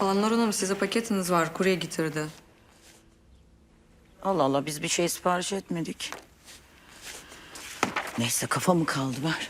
Alanlar Hanım size paketiniz var. Kurye getirdi. Allah Allah biz bir şey sipariş etmedik. Neyse kafa mı kaldı ver.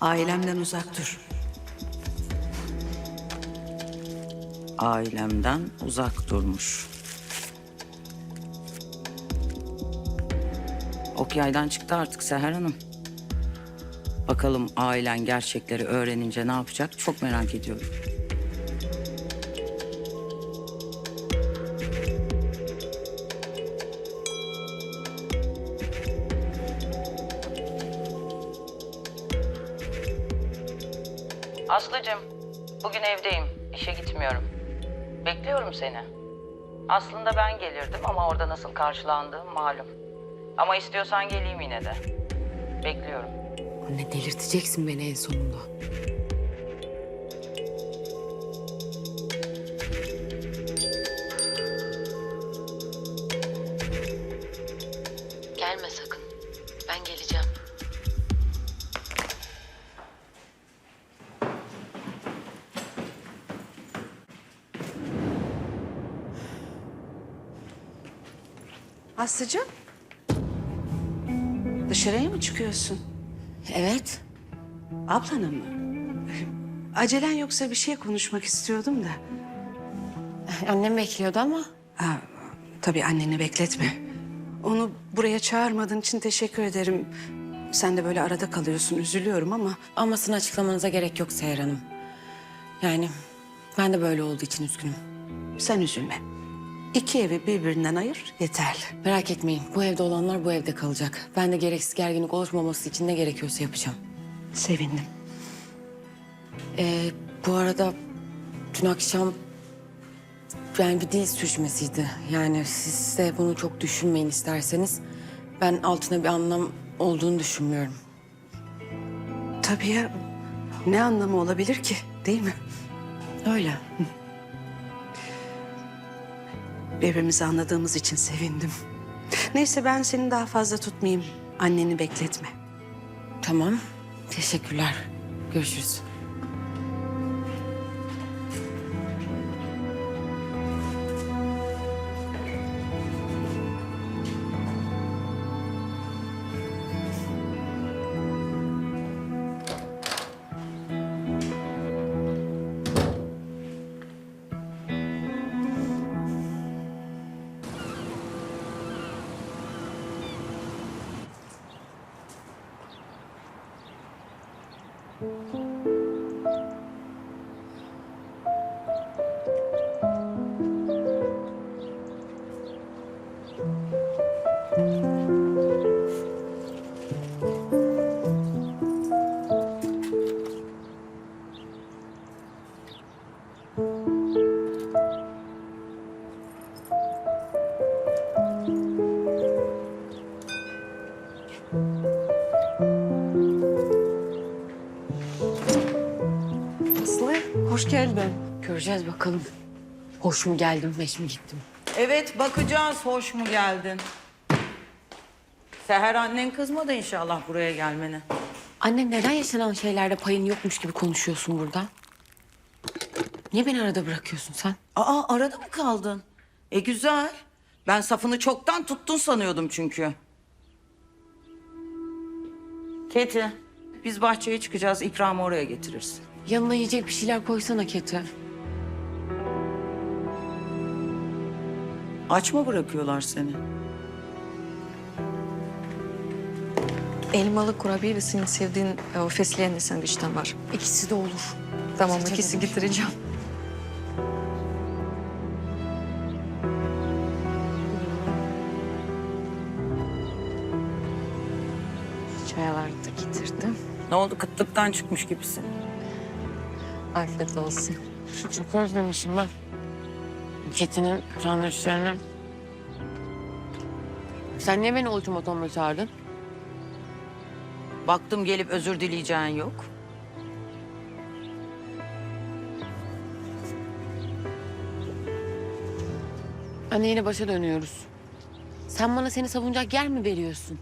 Ailemden uzak dur. Ailemden uzak durmuş. Ok yaydan çıktı artık Seher Hanım. Bakalım ailen gerçekleri öğrenince ne yapacak çok merak ediyorum. Aslıcığım, bugün evdeyim. İşe gitmiyorum. Bekliyorum seni. Aslında ben gelirdim ama orada nasıl karşılandığım malum. Ama istiyorsan geleyim yine de. Bekliyorum. Anne delirteceksin beni en sonunda. Gelme sakın. Ben geleceğim. Aslıcığım. Dışarıya mı çıkıyorsun? Evet. Ablana mı? Acelen yoksa bir şey konuşmak istiyordum da. Annem bekliyordu ama. Ha, tabii anneni bekletme. Onu buraya çağırmadığın için teşekkür ederim. Sen de böyle arada kalıyorsun, üzülüyorum ama... Amasını açıklamanıza gerek yok Seher Hanım. Yani ben de böyle olduğu için üzgünüm. Sen üzülme. İki evi birbirinden ayır, yeterli. Merak etmeyin. Bu evde olanlar bu evde kalacak. Ben de gereksiz gerginlik oluşmaması için ne gerekiyorsa yapacağım. Sevindim. Ee, bu arada dün akşam yani bir dil sürçmesiydi. Yani siz de bunu çok düşünmeyin isterseniz. Ben altına bir anlam olduğunu düşünmüyorum. Tabii ya, ne anlamı olabilir ki, değil mi? Öyle. Birbirimizi anladığımız için sevindim. Neyse ben seni daha fazla tutmayayım. Anneni bekletme. Tamam. Teşekkürler. Görüşürüz. Aslı, hoş geldin. Göreceğiz bakalım. Hoş mu geldim, beş mi gittim? Evet bakacağız hoş mu geldin? Seher annen kızmadı inşallah buraya gelmene. Anne neden yaşanan şeylerde payın yokmuş gibi konuşuyorsun burada? Niye beni arada bırakıyorsun sen? Aa arada mı kaldın? E güzel. Ben safını çoktan tuttun sanıyordum çünkü. Keti, biz bahçeye çıkacağız. İkramı oraya getirirsin. Yanına yiyecek bir şeyler koysana Keti. Aç mı bırakıyorlar seni? Elmalı kurabiye ve senin sevdiğin e, o fesleğenli sandviçten var. İkisi de olur. Tamam, Seçelim. ikisi getireceğim. Çaylar da getirdim. Ne oldu kıtlıktan çıkmış gibisin. Afiyet olsun. Çok özlemişim ben. Keti'nin sandviçlerini. Sen niye beni ultimatomla çağırdın? Baktım gelip özür dileyeceğin yok. Anne yine başa dönüyoruz. Sen bana seni savunacak yer mi veriyorsun?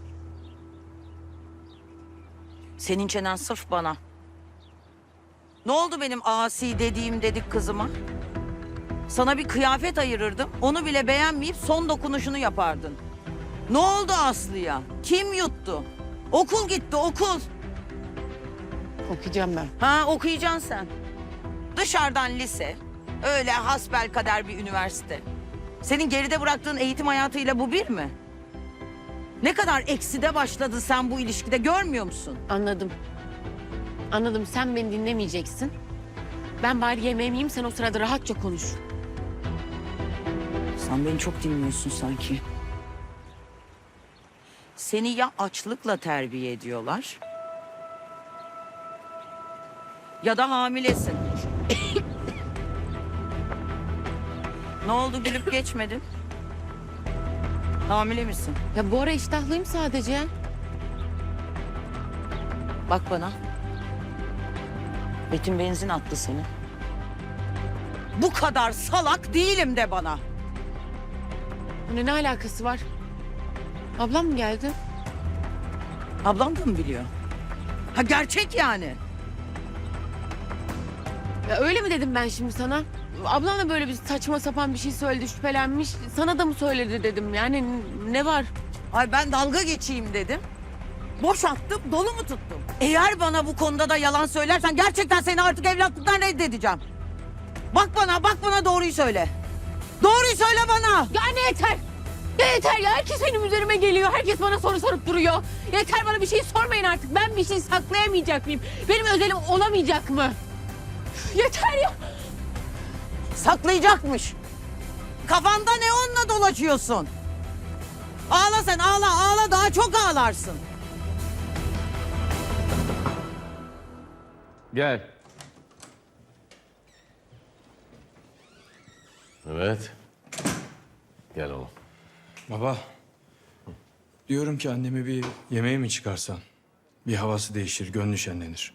Senin çenen sırf bana. Ne oldu benim asi dediğim dedik kızıma? Sana bir kıyafet ayırırdım. Onu bile beğenmeyip son dokunuşunu yapardın. Ne oldu Aslı'ya? Kim yuttu? Okul gitti okul. Okuyacağım ben. Ha okuyacaksın sen. Dışarıdan lise. Öyle hasbel kader bir üniversite. Senin geride bıraktığın eğitim hayatıyla bu bir mi? Ne kadar ekside başladı sen bu ilişkide görmüyor musun? Anladım. Anladım. Sen beni dinlemeyeceksin. Ben bari yemeğimi yiyeyim sen o sırada rahatça konuş. Sen beni çok dinliyorsun sanki. Seni ya açlıkla terbiye ediyorlar... ...ya da hamilesin. ne oldu gülüp geçmedin? Hamile misin? Ya bu ara iştahlıyım sadece. Bak bana. Betim benzin attı seni. Bu kadar salak değilim de bana. Hani ne alakası var? Ablam mı geldi? Ablam da mı biliyor? Ha gerçek yani. Ya öyle mi dedim ben şimdi sana? Ablam da böyle bir saçma sapan bir şey söyledi, şüphelenmiş. Sana da mı söyledi dedim. Yani ne var? Ay ben dalga geçeyim dedim. Boşalttım, dolu mu tuttum? Eğer bana bu konuda da yalan söylersen gerçekten seni artık evlatlıktan reddedeceğim. Bak bana, bak bana doğruyu söyle. Doğruyu söyle bana. Ya ne yeter? Ya yeter ya. Herkes benim üzerime geliyor. Herkes bana soru sorup duruyor. Yeter bana bir şey sormayın artık. Ben bir şey saklayamayacak mıyım? Benim özelim olamayacak mı? Yeter ya. Saklayacakmış. Kafanda ne onunla dolaşıyorsun? Ağla sen ağla ağla daha çok ağlarsın. Gel. Evet. Gel oğlum. Baba, diyorum ki annemi bir yemeğe mi çıkarsan? Bir havası değişir, gönlü şenlenir.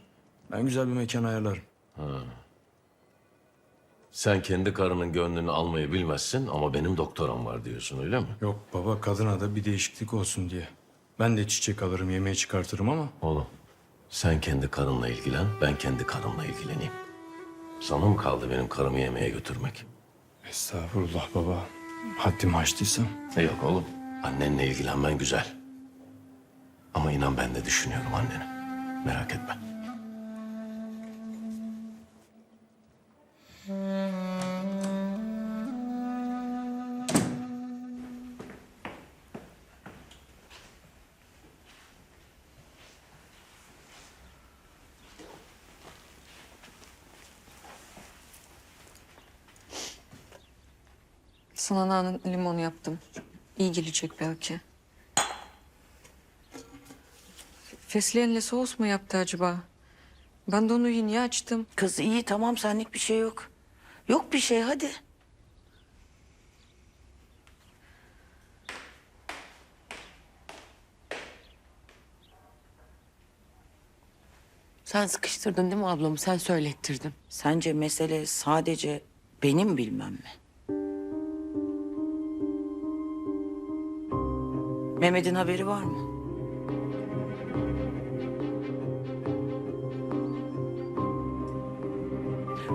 Ben güzel bir mekan ayarlarım. Sen kendi karının gönlünü almayı bilmezsin ama benim doktoram var diyorsun öyle mi? Yok baba, kadına da bir değişiklik olsun diye. Ben de çiçek alırım, yemeğe çıkartırım ama... Oğlum sen kendi karınla ilgilen, ben kendi karımla ilgileneyim. Sana mı kaldı benim karımı yemeğe götürmek? Estağfurullah baba. Haddimi aştıysam. E yok oğlum. Annenle ilgilenmen güzel. Ama inan ben de düşünüyorum anneni. Merak etme. Sana nane limon yaptım. İyi gelecek belki. Fesleğenle sos mu yaptı acaba? Ben de onu yeni açtım. Kız iyi tamam senlik bir şey yok. Yok bir şey hadi. Sen sıkıştırdın değil mi ablamı? Sen söylettirdin. Sence mesele sadece benim bilmem mi? Mehmet'in haberi var mı?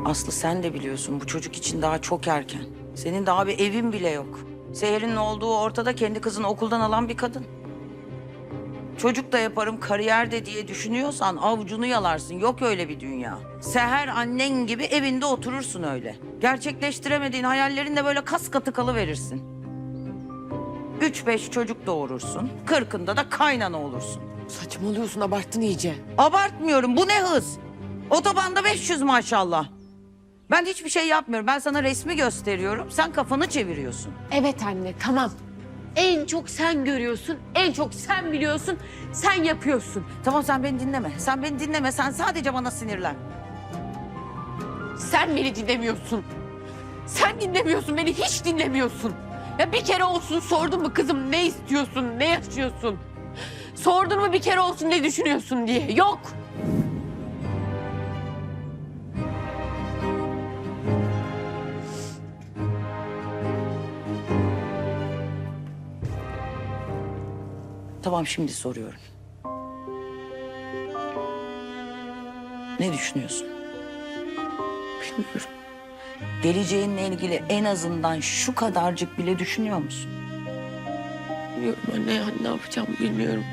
Aslı sen de biliyorsun bu çocuk için daha çok erken. Senin daha bir evin bile yok. Seher'in olduğu ortada kendi kızını okuldan alan bir kadın. Çocuk da yaparım kariyer de diye düşünüyorsan avucunu yalarsın. Yok öyle bir dünya. Seher annen gibi evinde oturursun öyle. Gerçekleştiremediğin hayallerin de böyle kas katı kalıverirsin. Üç beş çocuk doğurursun. Kırkında da kaynana olursun. Saçmalıyorsun, abarttın iyice. Abartmıyorum bu ne hız? Otobanda 500 maşallah. Ben hiçbir şey yapmıyorum. Ben sana resmi gösteriyorum. Sen kafanı çeviriyorsun. Evet anne, tamam. En çok sen görüyorsun, en çok sen biliyorsun, sen yapıyorsun. Tamam sen beni dinleme. Sen beni dinleme. Sen sadece bana sinirlen. Sen beni dinlemiyorsun. Sen dinlemiyorsun, beni hiç dinlemiyorsun. Ya bir kere olsun sordun mu kızım ne istiyorsun, ne yaşıyorsun? Sordun mu bir kere olsun ne düşünüyorsun diye. Yok. Tamam şimdi soruyorum. Ne düşünüyorsun? Bilmiyorum. Geleceğinle ilgili en azından şu kadarcık bile düşünüyor musun? Bilmiyorum anne ne yapacağım bilmiyorum.